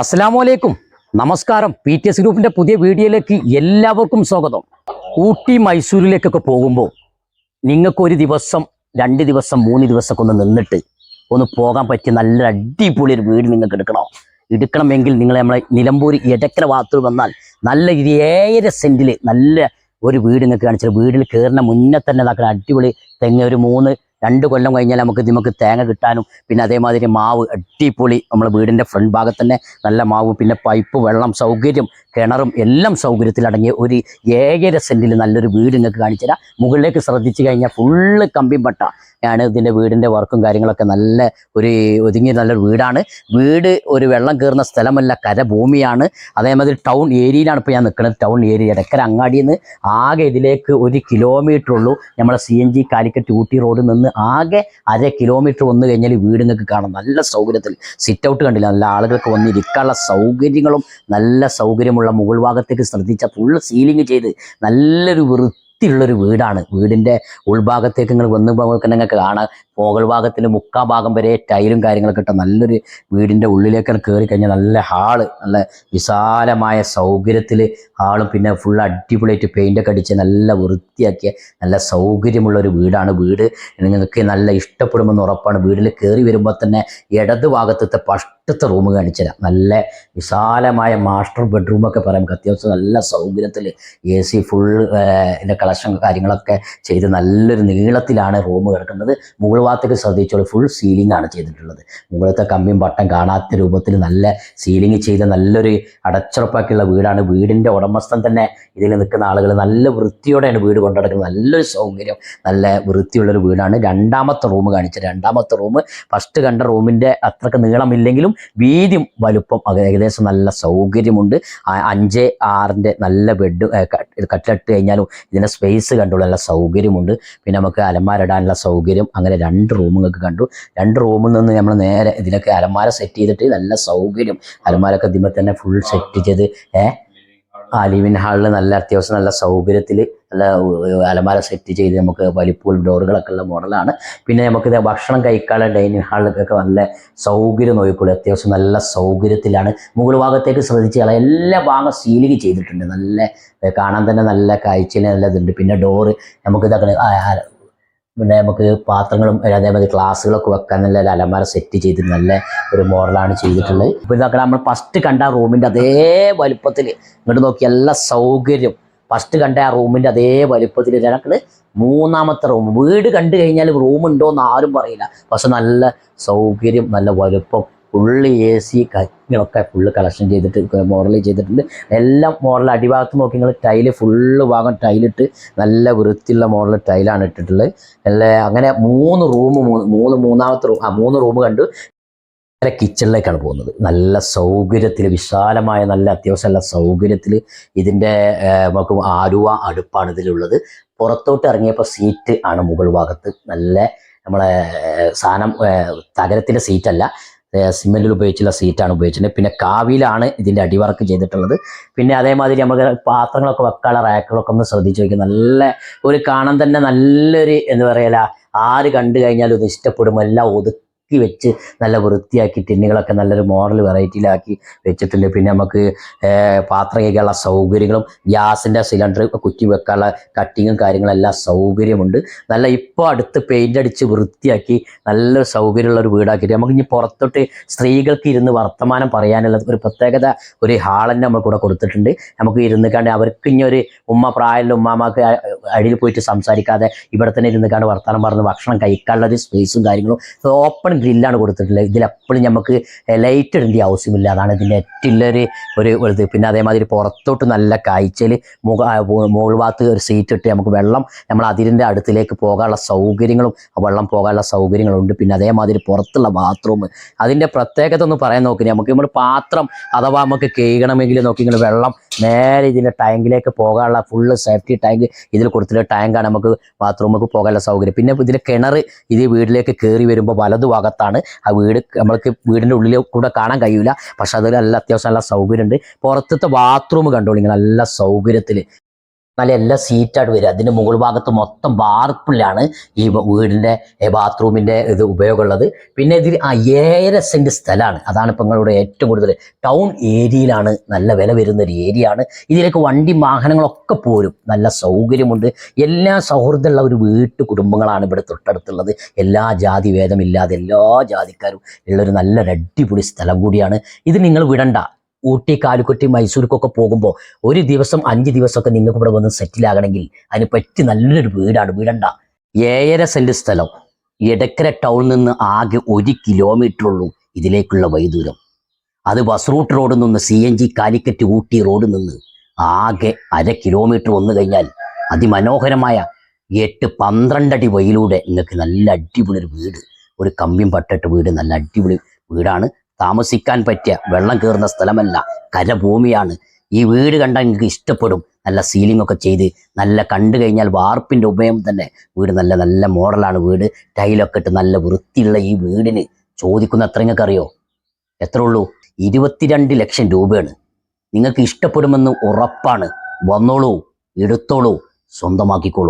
അസ്സലാമു അലൈക്കും. നമസ്കാരം. പി ടി എസ് ഗ്രൂപ്പിന്റെ പുതിയ വീഡിയോയിലേക്ക് എല്ലാവർക്കും സ്വാഗതം. ഊട്ടി മൈസൂരിലേക്കൊക്കെ പോകുമ്പോൾ നിങ്ങൾക്കൊരു ദിവസം രണ്ട് ദിവസം മൂന്ന് ദിവസമൊക്കെ ഒന്ന് നിന്നിട്ട് ഒന്ന് പോകാൻ പറ്റിയ നല്ല അടിപൊളി ഒരു വീട് നിങ്ങൾക്ക് എടുക്കണം. എടുക്കണമെങ്കിൽ നിങ്ങൾ നമ്മളെ നിലമ്പൂർ എടക്കര ഭാഗത്ത് വന്നാൽ നല്ല ഒരു ഏഴര സെന്റിൽ നല്ല ഒരു വീട് നിങ്ങൾക്ക് കാണിച്ചത് വീട്ടിൽ കയറുന്ന മുന്നേ തന്നെ നടക്കുന്ന അടിപൊളി തെങ്ങ് ഒരു മൂന്ന് രണ്ട് കൊല്ലം കഴിഞ്ഞാൽ നമുക്ക് നമുക്ക് തേങ്ങ കിട്ടാനും പിന്നെ അതേമാതിരി മാവ് അടിപൊളി. നമ്മൾ വീടിന്റെ ഫ്രണ്ട് ഭാഗത്ത് തന്നെ നല്ല മാവ് പിന്നെ പൈപ്പ് വെള്ളം സൗകര്യം കിണറും എല്ലാം സൗകര്യത്തിലടങ്ങിയ ഒരു ഏഴര സെന്റിൽ നല്ലൊരു വീട് നിങ്ങൾക്ക് കാണിച്ചു തരാം. മുകളിലേക്ക് ശ്രദ്ധിച്ചു കഴിഞ്ഞാൽ ഫുള്ള് കമ്പിമ്പട്ട ആണ് ഇതിന്റെ വീടിന്റെ വർക്കും കാര്യങ്ങളൊക്കെ നല്ല ഒരു ഒതുങ്ങിയ നല്ലൊരു വീടാണ്. വീട് ഒരു വെള്ളം കയറുന്ന സ്ഥലമല്ല കരഭൂമിയാണ്. അതേമാതിരി ടൗൺ ഏരിയയിലാണ് ഇപ്പോൾ ഞാൻ നിൽക്കുന്നത്. ടൗൺ ഏരിയ ഇടക്കര അങ്ങാടിയിൽ നിന്ന് ആകെ ഇതിലേക്ക് ഒരു കിലോമീറ്റർ ഉള്ളൂ. നമ്മളെ C N G Calicut Ooty റോഡിൽ നിന്ന് ആകെ അര കിലോമീറ്റർ വന്നു കഴിഞ്ഞാൽ വീട് നിങ്ങൾക്ക് കാണാം നല്ല സൗകര്യത്തിൽ സിറ്റ് ഔട്ട് കണ്ടില്ല. നല്ല ആളുകൾക്ക് വന്നിരിക്കാനുള്ള സൗകര്യങ്ങളും നല്ല സൗകര്യമുള്ള മുകൾ ഭാഗത്തേക്ക് ശ്രദ്ധിച്ച ഫുള്ള് സീലിംഗ് ചെയ്ത് നല്ലൊരു വൃത്തിയുള്ളൊരു വീടാണ്. വീടിന്റെ ഉൾഭാഗത്തേക്ക് നിങ്ങൾ വന്ന് പോകുമ്പോൾ നിങ്ങൾക്ക് കാണാം. മുകൾ ഭാഗത്തിൽ മുക്കാ ഭാഗം വരെ ടൈലും കാര്യങ്ങളൊക്കെ ഇട്ട നല്ലൊരു വീടിന്റെ ഉള്ളിലേക്ക് കയറി കഴിഞ്ഞാൽ നല്ല ഹാൾ നല്ല വിശാലമായ സൗകര്യത്തിൽ ഹാളും പിന്നെ ഫുൾ അടിപൊളിയായിട്ട് പെയിന്റൊക്കെ അടിച്ച് നല്ല വൃത്തിയാക്കിയ നല്ല സൗകര്യമുള്ള ഒരു വീടാണ് വീട്. നിങ്ങൾക്ക് നല്ല ഇഷ്ടപ്പെടുമെന്ന് ഉറപ്പാണ്. വീട്ടിൽ കയറി വരുമ്പോൾ തന്നെ ഇടത് ഭാഗത്തത്തെ പഷ്ടത്തെ റൂം കാണിച്ചു തരാം. നല്ല വിശാലമായ മാസ്റ്റർ ബെഡ്റൂമൊക്കെ പറയാം. അത്യാവശ്യം നല്ല സൗകര്യത്തിൽ എ സി ഫുൾ ഇതിന്റെ കളക്ഷൻ കാര്യങ്ങളൊക്കെ ചെയ്ത് നല്ലൊരു നീളത്തിലാണ് റൂം കിടക്കുന്നത്. മുകൾ ഭാഗത്തേക്ക് ശ്രദ്ധിച്ചോളൂ ഫുൾ സീലിംഗ് ആണ് ചെയ്തിട്ടുള്ളത്. മുകളിലത്തെ കമ്പിയും പട്ടം കാണാത്ത രൂപത്തിൽ നല്ല സീലിംഗ് ചെയ്ത നല്ലൊരു അടച്ചുറപ്പാക്കിയുള്ള വീടാണ്. വീടിന്റെ ഉടമസ്ഥൻ തന്നെ ഇതിൽ നിൽക്കുന്ന ആളുകൾ നല്ല വൃത്തിയോടെയാണ് വീട് കൊണ്ടുനടക്കുന്നത്. നല്ലൊരു സൗകര്യം നല്ല വൃത്തിയുള്ളൊരു വീടാണ്. രണ്ടാമത്തെ റൂം കാണിച്ചത് രണ്ടാമത്തെ റൂം ഫസ്റ്റ് കണ്ട റൂമിന്റെ അത്രയ്ക്ക് നീളമില്ലെങ്കിലും വീതി വലുപ്പം ഏകദേശം നല്ല സൗകര്യമുണ്ട്. അഞ്ച് ആറിന്റെ നല്ല ബെഡ് കട്ടിലിട്ട് കഴിഞ്ഞാലും ഇതിന്റെ സ്പേസ് കണ്ടുകൊള്ളാനുള്ള സൗകര്യമുണ്ട്. പിന്നെ നമുക്ക് അലമാരിടാനുള്ള സൗകര്യം. അങ്ങനെ രണ്ട് റൂമുകൾക്ക് കണ്ടു. രണ്ട് റൂമിൽ നിന്ന് നമ്മൾ നേരെ ഇതിനൊക്കെ അലമാര സെറ്റ് ചെയ്തിട്ട് നല്ല സൗകര്യം. അലമാരൊക്കെ ഇതിമ്പോൾ തന്നെ ഫുൾ സെറ്റ് ചെയ്ത് ഏ? ആ ലിവിങ് ഹാളിൽ നല്ല അത്യാവശ്യം നല്ല സൗകര്യത്തിൽ നല്ല അലമാര സെറ്റ് ചെയ്ത് നമുക്ക് വലിപ്പൂൾ ഡോറുകളൊക്കെ ഉള്ള മോഡലാണ് പിന്നെ നമുക്ക് ഭക്ഷണം കഴിക്കാനുള്ള ഡൈനിങ് ഹാളിലൊക്കെ നല്ല സൗകര്യം നോക്കിക്കൊള്ളു അത്യാവശ്യം നല്ല സൗകര്യത്തിലാണ്. മുകൾ ഭാഗത്തേക്ക് ശ്രദ്ധിച്ച് കളയാം എല്ലാ ഭാഗം സീലിംഗ് ചെയ്തിട്ടുണ്ട്. നല്ല കാണാൻ തന്നെ നല്ല കാഴ്ചയിൽ നല്ല ഇതുണ്ട്. പിന്നെ ഡോറ് നമുക്ക് ഇതാക്കണ പിന്നെ നമുക്ക് പാത്രങ്ങളും അതേമാതിരി ഗ്ലാസ്സുകളൊക്കെ വെക്കാൻ നല്ല ഒരു അലമാര സെറ്റ് ചെയ്ത് നല്ല ഒരു മോഡലാണ് ചെയ്തിട്ടുള്ളത്. ഇപ്പോൾ ഇതൊക്കെ നമ്മൾ ഫസ്റ്റ് കണ്ട ആ അതേ വലുപ്പത്തിൽ ഇങ്ങോട്ട് നോക്കി എല്ലാ സൗകര്യം ഫസ്റ്റ് കണ്ട ആ റൂമിന്റെ അതേ വലുപ്പത്തിൽ ഞങ്ങൾക്ക് മൂന്നാമത്തെ റൂം. വീട് കണ്ടു കഴിഞ്ഞാൽ റൂം ഉണ്ടോ എന്ന് ആരും പറയില്ല. പക്ഷെ നല്ല സൗകര്യം നല്ല വലുപ്പം ഫുള്ള് എ സി കാര്യങ്ങളൊക്കെ ഫുള്ള് കളക്ഷൻ ചെയ്തിട്ട് മോഡൽ ചെയ്തിട്ടുണ്ട്. എല്ലാം മോഡൽ അടിഭാഗത്ത് നോക്കി നിങ്ങൾ ടൈൽ ഫുള്ള് ഭാഗം ടൈലിട്ട് നല്ല വൃത്തിയുള്ള മോഡൽ ടൈലാണ് ഇട്ടിട്ടുള്ളത്. നല്ല അങ്ങനെ മൂന്ന് റൂം മൂന്ന് മൂന്നാമത്തെ റൂം ആ മൂന്ന് റൂം കണ്ടു. കിച്ചണിലേക്കാണ് പോകുന്നത്. നല്ല സൗകര്യത്തിൽ വിശാലമായ നല്ല അത്യാവശ്യം നല്ല സൗകര്യത്തിൽ ഇതിന്റെ നമുക്ക് ആരുവ അടുപ്പാണ് ഇതിലുള്ളത്. പുറത്തോട്ട് ഇറങ്ങിയപ്പോൾ സീറ്റ് ആണ് മുകൾ ഭാഗത്ത്. നല്ല നമ്മളെ സാധനം തകരത്തിന്റെ സീറ്റല്ല സിമെന്റിൽ ഉപയോഗിച്ചുള്ള സീറ്റാണ് ഉപയോഗിച്ചിട്ടുണ്ട് പിന്നെ കാവിയിലാണ് ഇതിന്റെ അടിവർക്ക് ചെയ്തിട്ടുള്ളത്. പിന്നെ അതേമാതിരി നമുക്ക് പാത്രങ്ങളൊക്കെ വെക്കാനുള്ള റാക്കുകളൊക്കെ ഒന്ന് ശ്രദ്ധിച്ച് നോക്കി. നല്ല ഒരു കാണാൻ തന്നെ നല്ലൊരു എന്താ പറയല ആര് കണ്ടു കഴിഞ്ഞാലും ഇത് ഇഷ്ടപ്പെടും. എല്ലാം ഒതുക്കി വെച്ച് നല്ല വൃത്തിയാക്കി ടിന്നുകളൊക്കെ നല്ലൊരു മോഡൽ വെറൈറ്റിയിലാക്കി വെച്ചിട്ടുണ്ട്. പിന്നെ നമുക്ക് പാത്രം സൗകര്യങ്ങളും ഗ്യാസിന്റെ സിലിണ്ടർ കുറ്റി വെക്കാനുള്ള കട്ടിങ്ങും കാര്യങ്ങളെല്ലാം സൗകര്യമുണ്ട്. നല്ല ഇപ്പോൾ അടുത്ത് പെയിന്റ് അടിച്ച് വൃത്തിയാക്കി നല്ല സൗകര്യമുള്ള ഒരു വീടാക്കിയിട്ട് നമുക്ക് ഇനി പുറത്തോട്ട് സ്ത്രീകൾക്ക് ഇരുന്ന് വർത്തമാനം പറയാനുള്ള ഒരു പ്രത്യേകത ഒരു ഹാളന്നെ നമ്മൾ കൂടെ കൊടുത്തിട്ടുണ്ട്. നമുക്ക് ഇരുന്ന് കണ്ട് അവർക്ക് ഇനി ഒരു ഉമ്മ പ്രായമുള്ള ഉമ്മാമാക്ക് അടിയിൽ പോയിട്ട് സംസാരിക്കാതെ ഇവിടെ തന്നെ ഇരുന്ന് കണ്ട് വർത്തമാനം പറഞ്ഞ് ഭക്ഷണം കഴിക്കാനുള്ള സ്പേസും കാര്യങ്ങളും ഓപ്പൺ ഗ്രില്ലാണ് കൊടുത്തിട്ടുള്ളത്. ഇതിലെപ്പോഴും നമുക്ക് ലൈറ്റ് ഇടേണ്ട ആവശ്യമില്ല. അതാണ് ഇതിന്റെ ഏറ്റവും ഒരു വലുത് പിന്നെ അതേമാതിരി പുറത്തോട്ട് നല്ല കാഴ്ചയിൽ ആ, മുകൾ ഭാഗത്ത് ഒരു സീറ്റ് ഇട്ട് നമുക്ക് വെള്ളം നമ്മൾ അതിരിന്റെ അടുത്തിലേക്ക് പോകാനുള്ള സൗകര്യങ്ങളും വെള്ളം പോകാനുള്ള സൗകര്യങ്ങളുണ്ട്. പിന്നെ അതേമാതിരി പുറത്തുള്ള ബാത്റൂം അതിന്റെ പ്രത്യേകത ഒന്ന് പറയാൻ നോക്കി നമുക്ക് നമ്മൾ പാത്രം അഥവാ നമുക്ക് കേൾക്കണമെങ്കിൽ നോക്കി നിങ്ങൾ വെള്ളം നേരെ ഇതിന്റെ ടാങ്കിലേക്ക് പോകാനുള്ള ഫുള്ള് സേഫ്റ്റി ടാങ്ക് ഇതിൽ കൊടുത്തിട്ട് ടാങ്കാണ് നമുക്ക് ബാത്റൂമിലേക്ക് പോകാനുള്ള സൗകര്യം. പിന്നെ ഇതിന്റെ കിണർ ഇത് വീട്ടിലേക്ക് കയറി വരുമ്പോൾ വലതു ഭാഗത്താണ് ആ വീട് നമ്മൾക്ക് വീടിന്റെ ഉള്ളിൽ കൂടെ കാണാൻ കഴിയില്ല പക്ഷെ അതിൽ നല്ല അത്യാവശ്യം നല്ല സൗകര്യമുണ്ട്. പുറത്തത്തെ ബാത്റൂം കണ്ടോളിങ്ങനെ നല്ല സൗകര്യത്തിൽ നല്ല എല്ലാ സീറ്റായിട്ട് വരിക. അതിന്റെ മുകൾ ഭാഗത്ത് മൊത്തം വാർപ്പിലാണ് ഈ വീടിന്റെ ബാത്റൂമിന്റെ ഇത് ഉപയോഗമുള്ളത്. പിന്നെ ഇതിൽ ആ ഏഴര സെന്റ് സ്ഥലമാണ്. അതാണ് ഇപ്പം നിങ്ങളുടെ ഏറ്റവും കൂടുതൽ ടൗൺ ഏരിയയിലാണ് നല്ല വില വരുന്ന ഒരു ഏരിയ ആണ്. ഇതിലേക്ക് വണ്ടി വാഹനങ്ങളൊക്കെ പോരും. നല്ല സൗകര്യമുണ്ട്. എല്ലാ സൗഹൃദമുള്ള ഒരു വീട്ടു കുടുംബങ്ങളാണ് ഇവിടെ തൊട്ടടുത്തുള്ളത്. എല്ലാ ജാതി ഭേദമില്ലാതെ എല്ലാ ജാതിക്കാരും ഉള്ളൊരു നല്ലൊരു അടിപൊളി സ്ഥലം കൂടിയാണ്. ഇത് നിങ്ങൾ വിടണ്ട. ഊട്ടി കാലിക്കുറ്റി മൈസൂർക്കൊക്കെ പോകുമ്പോൾ ഒരു ദിവസം അഞ്ച് ദിവസമൊക്കെ നിങ്ങൾക്ക് ഇവിടെ വന്ന് സെറ്റിൽ ആകണമെങ്കിൽ അതിന് പറ്റി നല്ലൊരു വീടാണ്. വീടണ്ട. ഏഴര സെന്റ് സ്ഥലം. എടക്കര ടൗണിൽ നിന്ന് ആകെ ഒരു കിലോമീറ്റർ ഉള്ളൂ ഇതിലേക്കുള്ള വൈദൂരം അത് ബസ് റൂട്ട് റോഡിൽ നിന്ന് C N G Calicut Ooty റോഡിൽ നിന്ന് ആകെ അര കിലോമീറ്റർ വന്നു കഴിഞ്ഞാൽ അതിമനോഹരമായ എട്ട് പന്ത്രണ്ടടി വഴിയിലൂടെ നിങ്ങൾക്ക് നല്ല അടിപൊളി ഒരു വീട്. ഒരു കമ്പിയും പട്ടിട്ട് വീട് നല്ല അടിപൊളി വീടാണ്. താമസിക്കാൻ പറ്റിയ വെള്ളം കയറുന്ന സ്ഥലമല്ല കരഭൂമിയാണ്. ഈ വീട് കണ്ടാൽ നിങ്ങൾക്ക് ഇഷ്ടപ്പെടും. നല്ല സീലിംഗ് ഒക്കെ ചെയ്ത് നല്ല കണ്ടു കഴിഞ്ഞാൽ വാർപ്പിന്റെ ഉപയോഗം തന്നെ. വീട് നല്ല നല്ല മോഡലാണ് വീട്. ടൈലൊക്കെ ഇട്ട് നല്ല വൃത്തിയുള്ള ഈ വീടിന് ചോദിക്കുന്ന എത്ര നിങ്ങൾക്ക് അറിയോ എത്ര ഉള്ളൂ? ഇരുപത്തിരണ്ട് ലക്ഷം രൂപയാണ്. നിങ്ങൾക്ക് ഇഷ്ടപ്പെടുമെന്ന് ഉറപ്പാണ്. വന്നോളൂ എടുത്തോളൂ സ്വന്തമാക്കിക്കോളൂ.